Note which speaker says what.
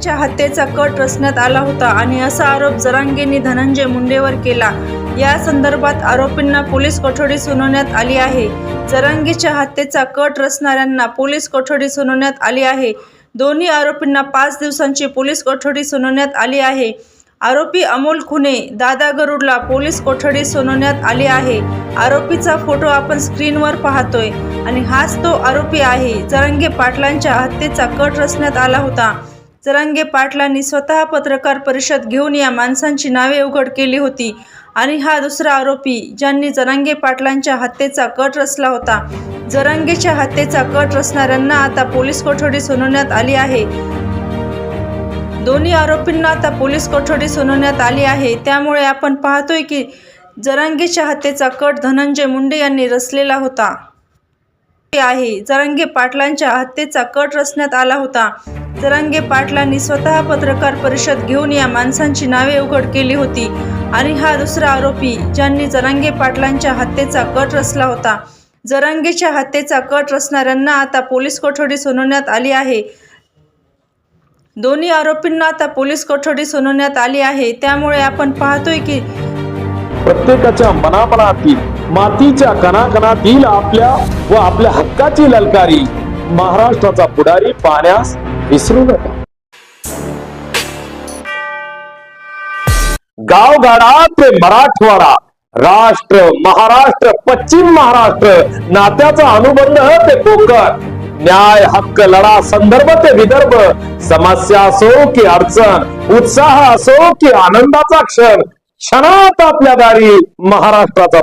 Speaker 1: च्या हत्येचा कट रचण्यात आला होता आणि असा आरोप जरांगेंनी धनंजय मुंडेवर केला. या संदर्भात आरोपींना पोलीस कोठडी सुनावण्यात आली आहे. जरांगीच्या हत्येचा कट रचणाऱ्यांना पोलीस कोठडी सुनावण्यात आली आहे. दोन्ही आरोपींना पाच दिवसांची पोलीस कोठडी सुनावण्यात आली आहे. आरोपी अमोल खुने दादा गरुडला पोलीस कोठडी सुनावण्यात आली आहे. आरोपीचा फोटो आपण स्क्रीनवर पाहतोय आणि हाच तो आरोपी आहे. जरंगे पाटलांच्या हत्येचा कट रचण्यात आला होता. जरांगे पाटलांनी स्वतः पत्रकार परिषद घेऊन या माणसांची नावे उघड केली होती. आणि हा दुसरा आरोपी ज्यांनी जरांगे पाटलांच्या हत्येचा कट रचला होता. जरांगेच्या हत्येचा कट रचणाऱ्यांना आता पोलीस कोठडी सुनावण्यात आली आहे. दोन्ही आरोपींना आता पोलीस कोठडी सुनावण्यात आली आहे. त्यामुळे आपण पाहतोय की जरांगेच्या हत्येचा कट धनंजय मुंडे यांनी रचलेला होता. आहे. जरांगे पाटलांच्या हत्येचा कट रचण्यात आला होता. तरंगे पाटलांनी स्वतः पत्रकार परिषद घेऊन या माणसांची नावे उघड केली होती. आणि हा दुसरा आरोपी ज्यांनी जरांगे पाटलांच्या हत्येचा कट रचला होता. जरांगेच्या हत्येचा कट रचणाऱ्यांना आता पोलीस कोठडी सुनावण्यात आली आहे. दोन्ही आरोपींना आता पोलीस कोठडी सुनावण्यात आली आहे. त्यामुळे आपण पाहतोय की
Speaker 2: प्रत्येकाच्या मनामनातील मातीच्या कणाकणातील आपल्या व आपल्या हक्काची ललकारी. महाराष्ट्राचा पुढारी पाहण्यास विसरू नका. गावगाडा ते मराठवाडा राष्ट्र महाराष्ट्र पश्चिम महाराष्ट्र नात्याचा अनुबंध ते कोकण. न्याय हक्क लढा संदर्भ ते विदर्भ. समस्या असो की अडचण उत्साह असो की आनंदाचा क्षण. क्षणात आपल्या दारी महाराष्ट्राचा